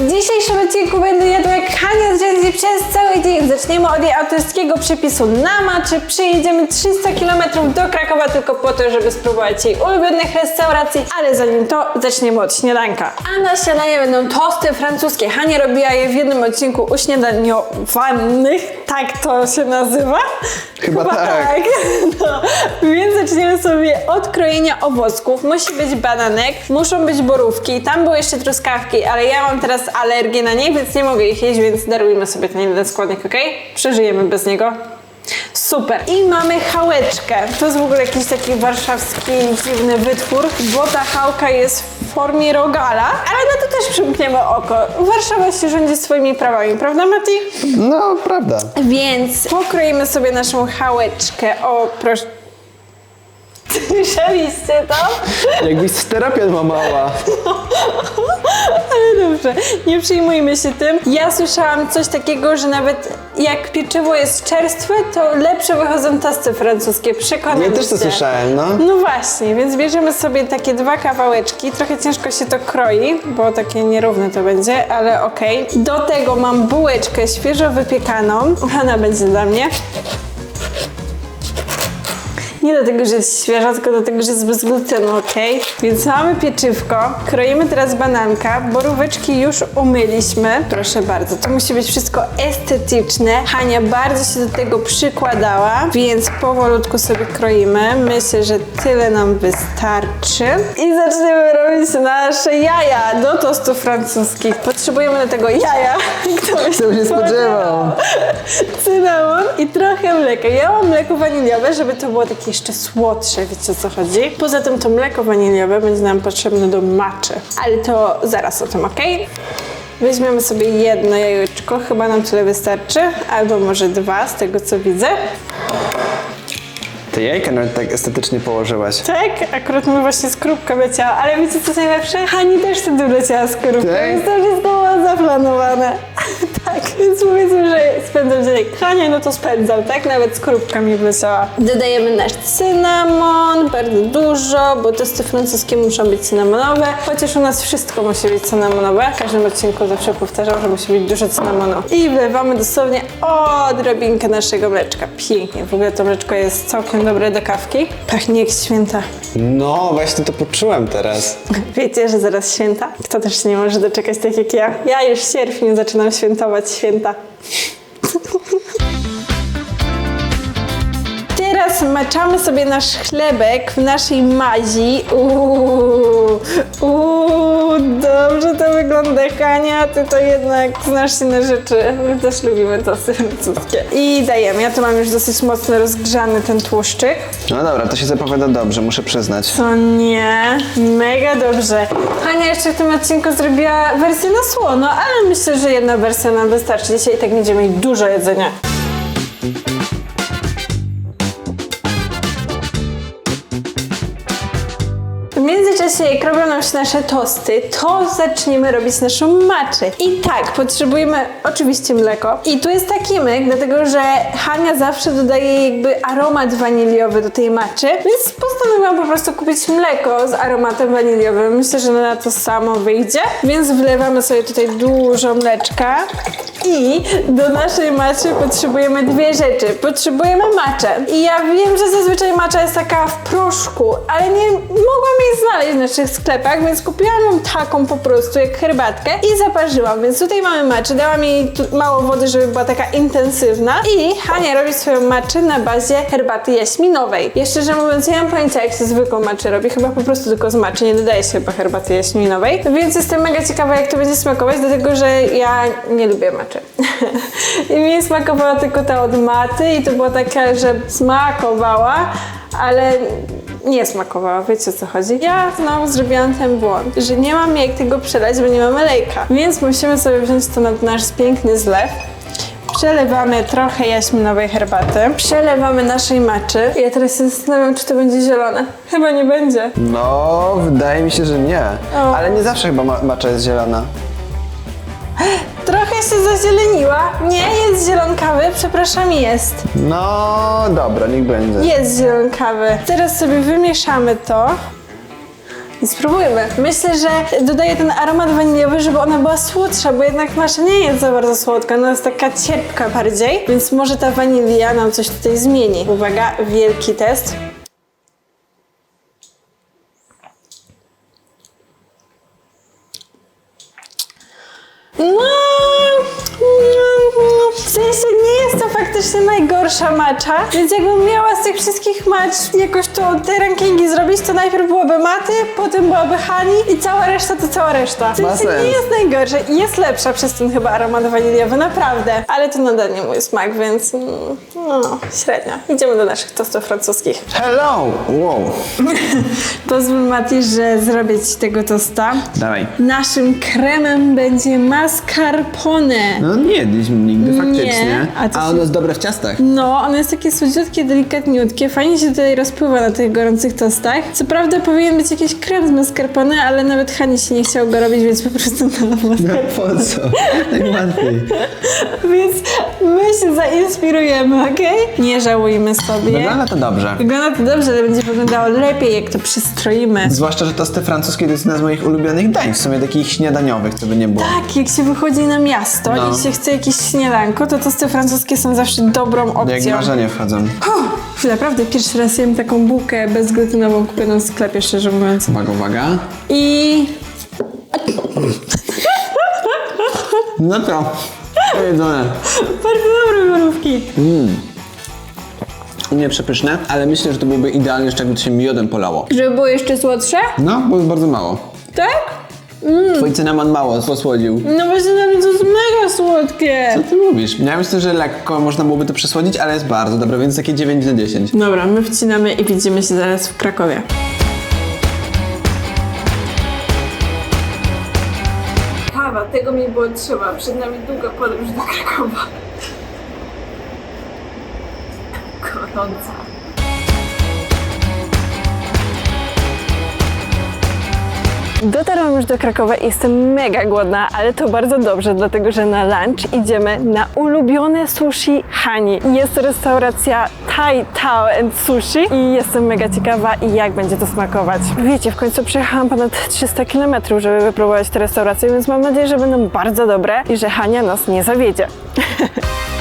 W dzisiejszym odcinku będę jadła Hania z Gen przez cały dzień. Zaczniemy od jej autorskiego przepisu na maczy. Przyjedziemy 300 km do Krakowa tylko po to, żeby spróbować jej ulubionych restauracji. Ale zanim to, zaczniemy od śniadanka. A na śniadanie będą tosty francuskie. Hania robiła je w jednym odcinku uśniadaniowanych. Tak to się nazywa? Chyba tak. No, więc zaczniemy sobie od krojenia owocków. Musi być bananek, muszą być borówki. Tam były jeszcze truskawki, ale ja mam teraz alergię na nie, więc nie mogę ich jeść, więc darujmy sobie ten jeden składnik, ok? Przeżyjemy bez niego. Super. I mamy chałeczkę. To jest w ogóle jakiś taki warszawski dziwny wytwór, bo ta chałka jest w formie rogala, ale na to też przymkniemy oko. Warszawa się rządzi swoimi prawami, prawda Mati? No, prawda. Więc pokroimy sobie naszą chałeczkę. O, proszę. Słyszeliście to? Jakbyś steropian mamała. Ale nie przejmujmy się tym. Ja słyszałam coś takiego, że nawet jak pieczywo jest czerstwe, to lepsze wychodzą tosty francuskie. Przekonam Ja też to słyszałem, no. No właśnie, więc bierzemy sobie takie dwa kawałeczki. Trochę ciężko się to kroi, bo takie nierówne to będzie, ale okej. Do tego mam bułeczkę świeżo wypiekaną. Ona będzie dla mnie. Nie dlatego, że jest świeża, tylko dlatego, że jest bez glutenu, ok? Więc mamy pieczywko, kroimy teraz bananka, boróweczki już umyliśmy. Proszę bardzo, to musi być wszystko estetyczne. Hania bardzo się do tego przykładała, więc powolutku sobie kroimy. Myślę, że tyle nam wystarczy. I zaczniemy robić nasze jaja do tostów francuskich. Potrzebujemy do tego jaja. Kto by Kto by się spodziewał? cynamon i trochę mleka. Ja mam mleko waniliowe, żeby to było takie jeszcze słodsze, wiecie o co chodzi. Poza tym to mleko waniliowe będzie nam potrzebne do maczy. Ale to zaraz o tym, ok? Weźmiemy sobie jedno jajeczko, chyba nam tyle wystarczy, albo może dwa, z tego co widzę. Te jajka nawet tak estetycznie położyłaś. Tak, akurat mi właśnie skorupka leciała, ale wiecie co jest najlepsze? Hani też wtedy leciała skorupka, Tak? więc to wszystko było zaplanowane. Tak, więc powiedzmy, że spędzam dzień jak Hania, no to spędzam, tak? Nawet skorupka mi wleciała. Dodajemy nasz cynamon, bardzo dużo, bo testy francuskie muszą być cynamonowe, chociaż u nas wszystko musi być cynamonowe. W każdym odcinku zawsze powtarzam, że musi być dużo cynamonu. I wlewamy dosłownie odrobinkę naszego mleczka. Pięknie, w ogóle to mleczko jest całkiem dobre do kawki. Pachnie jak święta. No, właśnie to poczułem teraz. Wiecie, że zaraz święta? Kto też nie może doczekać tak jak ja? Ja już w sierpniu zaczynam świętować święta. Teraz maczamy sobie nasz chlebek w naszej mazi. Uuu, uuu, dobrze to wygląda, Hania. Ty to jednak znasz się na rzeczy. My też lubimy tosty francuskie. I dajemy. Ja tu mam już dosyć mocno rozgrzany ten tłuszczyk. No dobra, to się zapowiada dobrze, muszę przyznać. To nie, mega dobrze. Hania jeszcze w tym odcinku zrobiła wersję na słono, ale myślę, że jedna wersja nam wystarczy. Dzisiaj i tak będziemy mieli dużo jedzenia. Międzyczasie, jak robią nam się nasze tosty, to zaczniemy robić naszą maczę. I tak, potrzebujemy oczywiście mleko. I tu jest taki myk, dlatego że Hania zawsze dodaje jakby aromat waniliowy do tej maczy, więc postanowiłam po prostu kupić mleko z aromatem waniliowym. Myślę, że na to samo wyjdzie. Więc wlewamy sobie tutaj dużo mleczka. I do naszej maczy potrzebujemy dwie rzeczy. Potrzebujemy maczę. I ja wiem, że zazwyczaj macza jest taka w proszku, ale nie mogłam jej znaleźć w naszych sklepach, więc kupiłam ją taką po prostu, jak herbatkę i zaparzyłam. Więc tutaj mamy maczę. Dałam jej mało wody, żeby była taka intensywna. I Hania robi swoją maczę na bazie herbaty jaśminowej. Jeszcze, że mówiąc, ja mam pojęcia, jak się zwykłą maczę robi. Chyba po prostu tylko z maczy, nie dodaje się chyba herbaty jaśminowej. Więc jestem mega ciekawa, jak to będzie smakować, dlatego że ja nie lubię maczy. I mi smakowała tylko ta od maty i to była taka, że smakowała, ale nie smakowała, wiecie o co chodzi. Ja znowu zrobiłam ten błąd, że nie mam jak tego przelać, bo nie mamy lejka. Więc musimy sobie wziąć to na nasz piękny zlew. Przelewamy trochę jaśminowej herbaty. Przelewamy naszej maczy. Ja teraz się zastanawiam, czy to będzie zielone. Chyba nie będzie. No, wydaje mi się, że nie. O. Ale nie zawsze chyba ma macza jest zielona. Trochę się zazieleniła. Nie, jest zielonkawy, przepraszam, jest. No, dobra, niech będzie. Jest zielonkawy. Teraz sobie wymieszamy to. I spróbujmy. Myślę, że dodaję ten aromat waniliowy, żeby ona była słodsza, bo jednak nasza nie jest za bardzo słodka, ona jest taka cierpka bardziej, więc może ta wanilia nam coś tutaj zmieni. Uwaga, wielki test. No, w sensie nie faktycznie najgorsza macza, więc jakbym miała z tych wszystkich macz jakoś to te rankingi zrobić, to najpierw byłoby maty, potem byłaby hani i cała reszta to cała reszta. W sensie nie jest najgorsza i jest lepsza przez ten chyba aromat waniliowy, naprawdę. Ale to nadal nie mój smak, więc mm, no, średnio. Idziemy do naszych tostów francuskich. Hello! Wow. Pozwól Mati, że zrobię Ci tego tosta. Dawaj. Naszym kremem będzie mascarpone. No nie jedliśmy nigdy Nie, faktycznie. a to A się- ono jest dobre w ciastach. No, ono jest takie słodziutkie, delikatniutkie, fajnie się tutaj rozpływa na tych gorących tostach. Co prawda powinien być jakiś krem z mascarpone, ale nawet Hani się nie chciał go robić, więc po prostu nalał No po co? Najłatwiej. Więc my się zainspirujemy, okej? Nie żałujmy sobie. Wygląda to dobrze. Wygląda to dobrze, ale będzie wyglądało lepiej, jak to przystroimy. Zwłaszcza, że tosty francuskie to jest jedna z moich ulubionych dań, w sumie takich śniadaniowych, co by nie było. Tak, jak się wychodzi na miasto No. i się chce jakieś śniadanko, to tosty francuskie są zawsze dobrą Jak opcją. marzenie wchodzą. Uff, naprawdę, pierwszy raz jem taką bułkę bezglutenową kupioną w sklepie, szczerze mówiąc. Uwaga, uwaga. I No to, bardzo dobre mrówki. Nie przepyszne, ale myślę, że to byłoby idealnie, jeszcze jakby to się miodem polało. Żeby było jeszcze słodsze? No, bo jest bardzo mało. Tak? Twój cynamon mało posłodził. No właśnie dla mnie to jest mega słodkie. Co ty mówisz? Ja myślę, że lekko można byłoby to przesłodzić, ale jest bardzo dobre, więc takie 9 na 10. Dobra, my wcinamy i widzimy się zaraz w Krakowie. Tego mi było trzeba. Przed nami długa podróż do Krakowa. Gorąca. Dotarłam już do Krakowa i jestem mega głodna, ale to bardzo dobrze, dlatego że na lunch idziemy na ulubione sushi Hani. Jest to restauracja Thai Tao and Sushi i jestem mega ciekawa i jak będzie to smakować. Wiecie, w końcu przejechałam ponad 300 km, żeby wypróbować tę restaurację, więc mam nadzieję, że będą bardzo dobre i że Hania nas nie zawiedzie.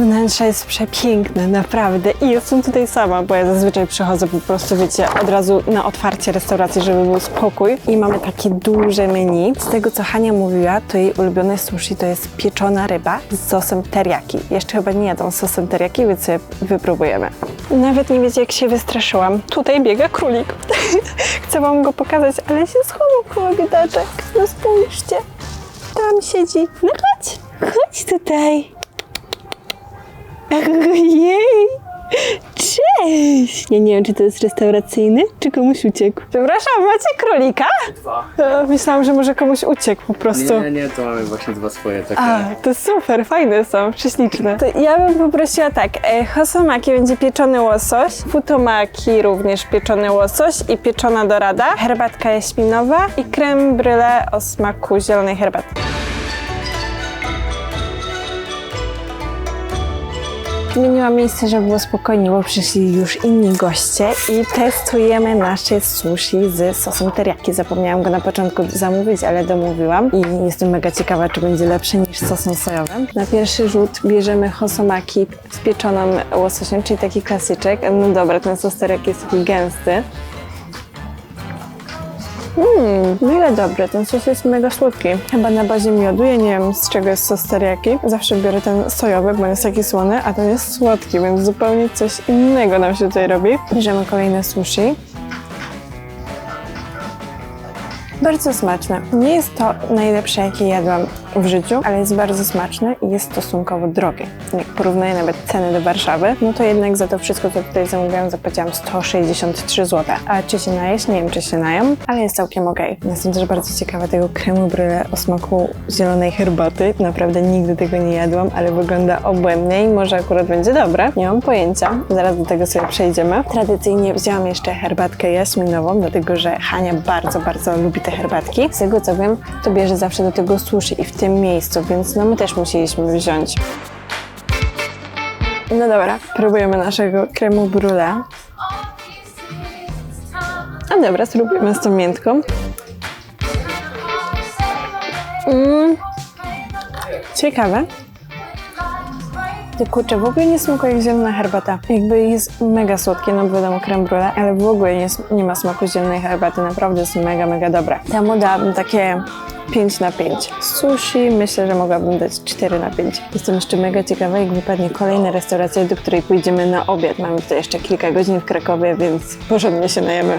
Wnętrze jest przepiękne, naprawdę. I jestem tutaj sama, bo ja zazwyczaj przychodzę po prostu, wiecie, od razu na otwarcie restauracji, żeby był spokój. I mamy takie duże menu. Z tego, co Hania mówiła, to jej ulubione sushi to jest pieczona ryba z sosem teriyaki. Jeszcze chyba nie jadą sosem teriyaki, więc sobie wypróbujemy. Nawet nie wiecie, jak się wystraszyłam. Tutaj biega królik. Chcę wam go pokazać, ale się schował koło biedaczek. No spójrzcie. Tam siedzi. No chodź, chodź tutaj. Ojej! Cześć! Ja nie wiem, czy to jest restauracyjny, czy komuś uciekł. Przepraszam, macie królika? Dwa. E, Myślałam, że może komuś uciekł po prostu. Nie, nie, to mamy właśnie dwa swoje takie. A, to super, fajne są, prześliczne. To ja bym poprosiła tak, e, hosomaki będzie pieczony łosoś, futomaki również pieczony łosoś i pieczona dorada, herbatka jaśminowa i creme brûlée o smaku zielonej herbaty. Zmieniłam miejsce, żeby było spokojnie, bo przyszli już inni goście i testujemy nasze sushi z sosem teriyaki. Zapomniałam go na początku zamówić, ale domówiłam i jestem mega ciekawa, czy będzie lepszy niż sosem sojowym. Na pierwszy rzut bierzemy hosomaki z pieczoną łososiem, czyli taki klasyczek. No dobra, ten sos teriyaki jest taki gęsty. Mmm, mega dobry, ten sos jest mega słodki. Chyba na bazie miodu, ja nie wiem z czego jest sos teriyaki. Zawsze biorę ten sojowy, bo on jest taki słony, a ten jest słodki, więc zupełnie coś innego nam się tutaj robi. Bierzemy kolejne sushi. Bardzo smaczne. Nie jest to najlepsze, jakie jadłam w życiu, ale jest bardzo smaczne i jest stosunkowo drogie. Jak porównuję nawet ceny do Warszawy, no to jednak za to wszystko, co tutaj zamówiłam, zapłaciłam 163 zł. A czy się najeść? Nie wiem, czy się najem, ale jest całkiem okej. Jestem też bardzo ciekawa tego kremu brûlée o smaku zielonej herbaty. Naprawdę nigdy tego nie jadłam, ale wygląda obłędnie i może akurat będzie dobre. Nie mam pojęcia. Zaraz do tego sobie przejdziemy. Tradycyjnie wzięłam jeszcze herbatkę jaśminową, dlatego że Hania bardzo, bardzo lubi te herbatki. Z tego co wiem, to bierze zawsze do tego sushi i w tym miejscu, więc no my też musieliśmy wziąć. No dobra, próbujemy naszego kremu brulee. A dobra, spróbujemy z tą miętką. Mm. Ciekawe. Ty kurczę, w ogóle nie smakuje jak zielona herbata. Jakby jest mega słodkie, no wiadomo creme brulee, ale w ogóle nie, nie ma smaku zielonej herbaty. Naprawdę jest mega, mega dobra. Temu dałabym takie 5 na 5. Sushi myślę, że mogłabym dać 4 na 5. Jestem jeszcze mega ciekawa, jak wypadnie kolejna restauracja, do której pójdziemy na obiad. Mamy tutaj jeszcze kilka godzin w Krakowie, więc porządnie się najemy.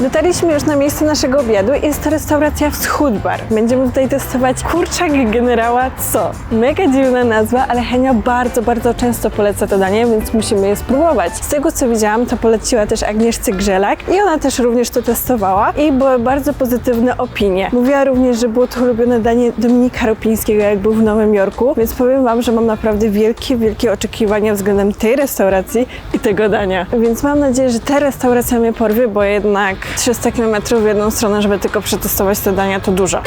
Dotarliśmy już na miejsce naszego obiadu i jest to restauracja Wschód Bar. Będziemy tutaj testować kurczak generała Co. Mega dziwna nazwa, ale Henia bardzo, bardzo często poleca to danie, więc musimy je spróbować. Z tego co widziałam, to poleciła też Agnieszce Grzelak i ona też również to testowała i były bardzo pozytywne opinie. Mówiła również, że było to ulubione danie Dominika Rupińskiego, jak był w Nowym Jorku, więc powiem Wam, że mam naprawdę wielkie, wielkie oczekiwania względem tej restauracji i tego dania. Więc mam nadzieję, że ta restauracja mnie porwie, bo jednak 300 km w jedną stronę, żeby tylko przetestować te dania, to dużo.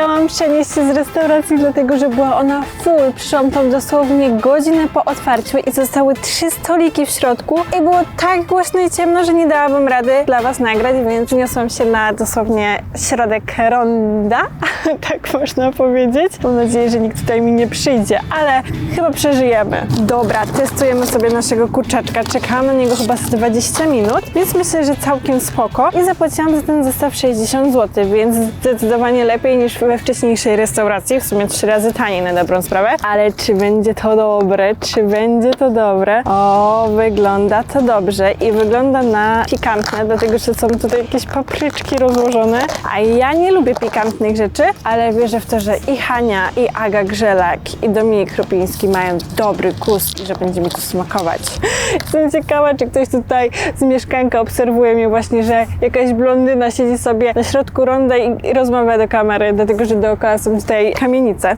Musiałam przenieść się z restauracji, dlatego że była ona full. Przyszłam tam dosłownie godzinę po otwarciu i zostały trzy stoliki w środku i było tak głośno i ciemno, że nie dałabym rady dla Was nagrać, więc wniosłam się na dosłownie środek ronda, tak można powiedzieć. Mam nadzieję, że nikt tutaj mi nie przyjdzie, ale chyba przeżyjemy. Dobra, testujemy sobie naszego kurczaczka. Czekałam na niego chyba z 20 minut, więc myślę, że całkiem spoko. I zapłaciłam za ten zestaw 60 zł, więc zdecydowanie lepiej niż we wcześniejszej restauracji. W sumie trzy razy taniej na dobrą sprawę. Ale czy będzie to dobre? Czy będzie to dobre? O, wygląda to dobrze i wygląda na pikantne, dlatego że są tutaj jakieś papryczki rozłożone. A ja nie lubię pikantnych rzeczy, ale wierzę w to, że i Hania, i Aga Grzelak, i Dominik Krupiński mają dobry gust i że będzie mi to smakować. Jestem ciekawa, czy ktoś tutaj z mieszkanka obserwuje mnie właśnie, że jakaś blondyna siedzi sobie na środku ronda i, i rozmawia do kamery, dlatego że dookoła są tutaj kamienice.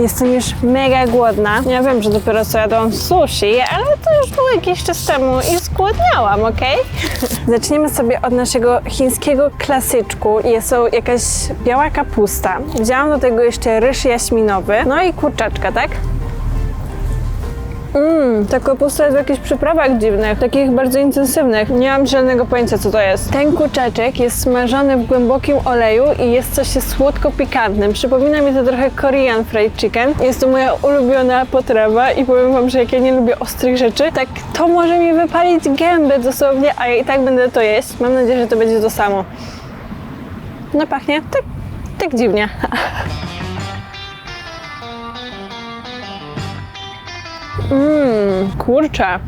Jestem już mega głodna. Ja wiem, że dopiero co jadłam sushi, ale to już było jakiś czas temu i zgłodniałam, ok? Zaczniemy sobie od naszego chińskiego klasyczku. Jest to jakaś biała kapusta. Wzięłam do tego jeszcze ryż jaśminowy, no i kurczaczka, tak? Mmm, ta kapusta jest w jakichś przyprawach dziwnych, takich bardzo intensywnych. Nie mam żadnego pojęcia, co to jest. Ten kurczaczek jest smażony w głębokim oleju i jest coś słodko-pikantnym. Przypomina mi to trochę Korean fried chicken. Jest to moja ulubiona potrawa i powiem wam, że jak ja nie lubię ostrych rzeczy, tak to może mi wypalić gębę dosłownie, a ja i tak będę to jeść. Mam nadzieję, że to będzie to samo. No pachnie tak, tak dziwnie. Mmm, kurczę.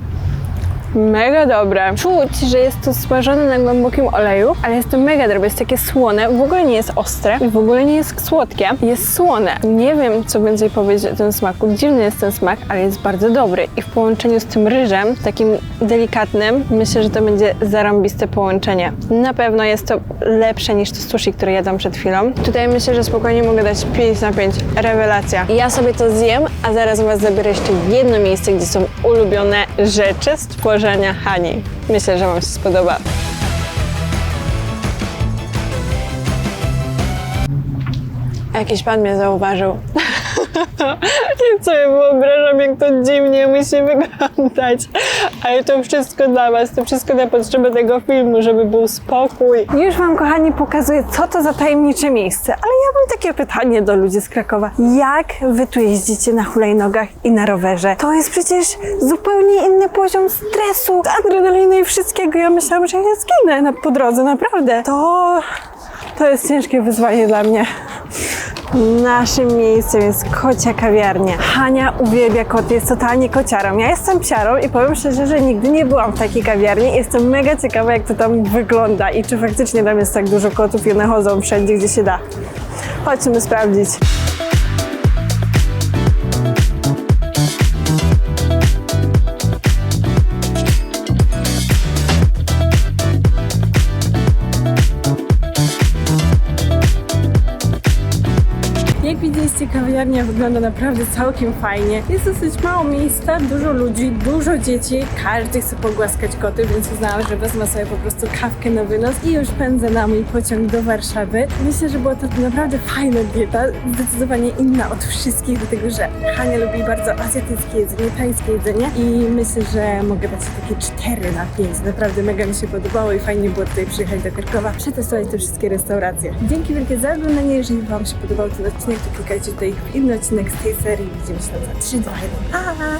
Mega dobre. Czuć, że jest to smażone na głębokim oleju, ale jest to mega dobre. Jest takie słone, w ogóle nie jest ostre i w ogóle nie jest słodkie. Jest słone. Nie wiem, co więcej powiedzieć o tym smaku. Dziwny jest ten smak, ale jest bardzo dobry. I w połączeniu z tym ryżem, takim delikatnym, myślę, że to będzie zarąbiste połączenie. Na pewno jest to lepsze niż to sushi, które jadłam przed chwilą. Tutaj myślę, że spokojnie mogę dać 5 na 5. Rewelacja. Ja sobie to zjem, a zaraz Was zabiorę jeszcze jedno miejsce, gdzie są ulubione rzeczy z tworzenia Hani. Myślę, że Wam się spodoba. Jakiś pan mnie zauważył. Ja sobie wyobrażam, jak to dziwnie musi wyglądać. Ale to wszystko dla Was, to wszystko na potrzeby tego filmu, żeby był spokój. Już Wam, kochani, pokazuję, co to za tajemnicze miejsce. Ale ja mam takie pytanie do ludzi z Krakowa. Jak Wy tu jeździcie na hulajnogach i na rowerze? To jest przecież zupełnie inny poziom stresu, adrenaliny i wszystkiego. Ja myślałam, że ja zginę po drodze, naprawdę. To... To jest ciężkie wyzwanie dla mnie. Naszym miejscem jest kocia kawiarnia. Hania uwielbia koty, jest totalnie kociarą. Ja jestem psiarą i powiem szczerze, że nigdy nie byłam w takiej kawiarni. Jestem mega ciekawa, jak to tam wygląda i czy faktycznie tam jest tak dużo kotów i one chodzą wszędzie, gdzie się da. Chodźmy sprawdzić. Kawiarnia wygląda naprawdę całkiem fajnie. Jest dosyć mało miejsca, dużo ludzi, dużo dzieci. Każdy chce pogłaskać koty, więc uznałam, że wezmę sobie po prostu kawkę na wynos i już pędzę na mój pociąg do Warszawy. Myślę, że była to naprawdę fajna dieta, zdecydowanie inna od wszystkich, dlatego że Hania lubi bardzo azjatyckie jedzenie, tajskie jedzenie i myślę, że mogę dać takie 4 na 5. Naprawdę mega mi się podobało i fajnie było tutaj przyjechać do Krakowa, przetestować te wszystkie restauracje. Dzięki wielkie za oglądanie, jeżeli Wam się podobał ten odcinek, to klikajcie tutaj inny odcinek z tej serii. Widzimy się za 3, 2, 1. Pa!